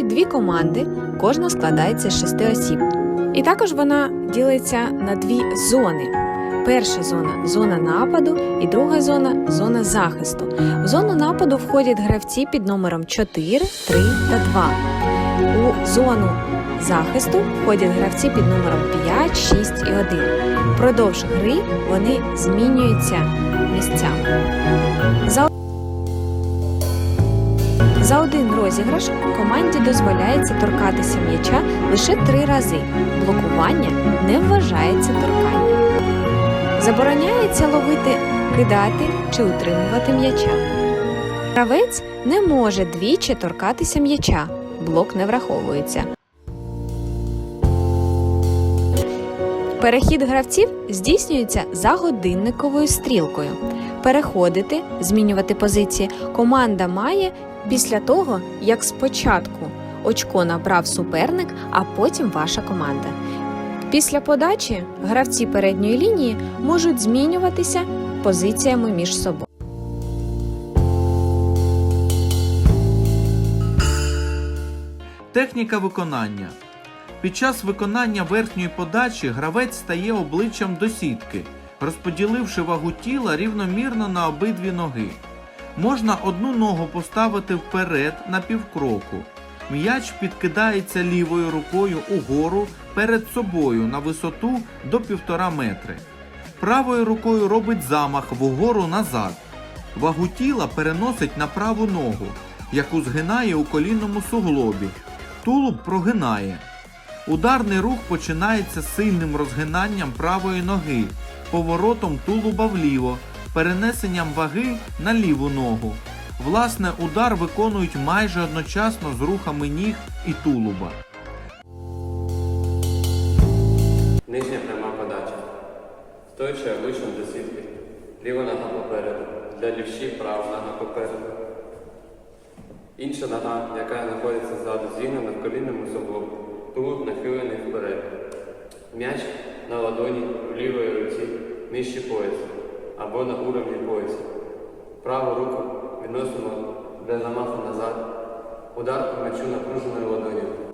дві команди, кожна складається з шести осіб. І також вона ділиться на дві зони. Перша зона зона нападу, і друга зона зона захисту. В зону нападу входять гравці під номером 4, 3 та 2. У зону захисту входять гравці під номером 5, 6 і 1. Продовж гри вони змінюються місцями. За один розіграш команді дозволяється торкатися м'яча лише три рази. Блокування не вважається торканням. Забороняється ловити, кидати чи утримувати м'яча. Гравець не може двічі торкатися м'яча. Блок не враховується. Перехід гравців здійснюється за годинниковою стрілкою. Переходити, змінювати позиції команда має після того, як спочатку очко набрав суперник, а потім ваша команда. Після подачі гравці передньої лінії можуть змінюватися позиціями між собою. Техніка виконання. Під час виконання верхньої подачі гравець стає обличчям до сітки, розподіливши вагу тіла рівномірно на обидві ноги. Можна одну ногу поставити вперед на півкроку. М'яч підкидається лівою рукою угору перед собою на висоту до півтора метри. Правою рукою робить замах вгору назад. Вагу тіла переносить на праву ногу, яку згинає у колінному суглобі. Тулуб прогинає. Ударний рух починається сильним розгинанням правої ноги, поворотом тулуба вліво, перенесенням ваги на ліву ногу. Власне, удар виконують майже одночасно з рухами ніг і тулуба. Нижня пряма подача. Стоячи обличчям до сітки. Ліва нога попереду. Для лівші права нога попереду. Інша нога, яка знаходиться ззаду, зігнена в колінному суглобі. Тулуб нахилений вперед. М'яч на ладоні в лівої руці нижче пояса або на уровні пояса. Праву руку відносимо для замаху назад. Удар по мечу напруженою ладонью.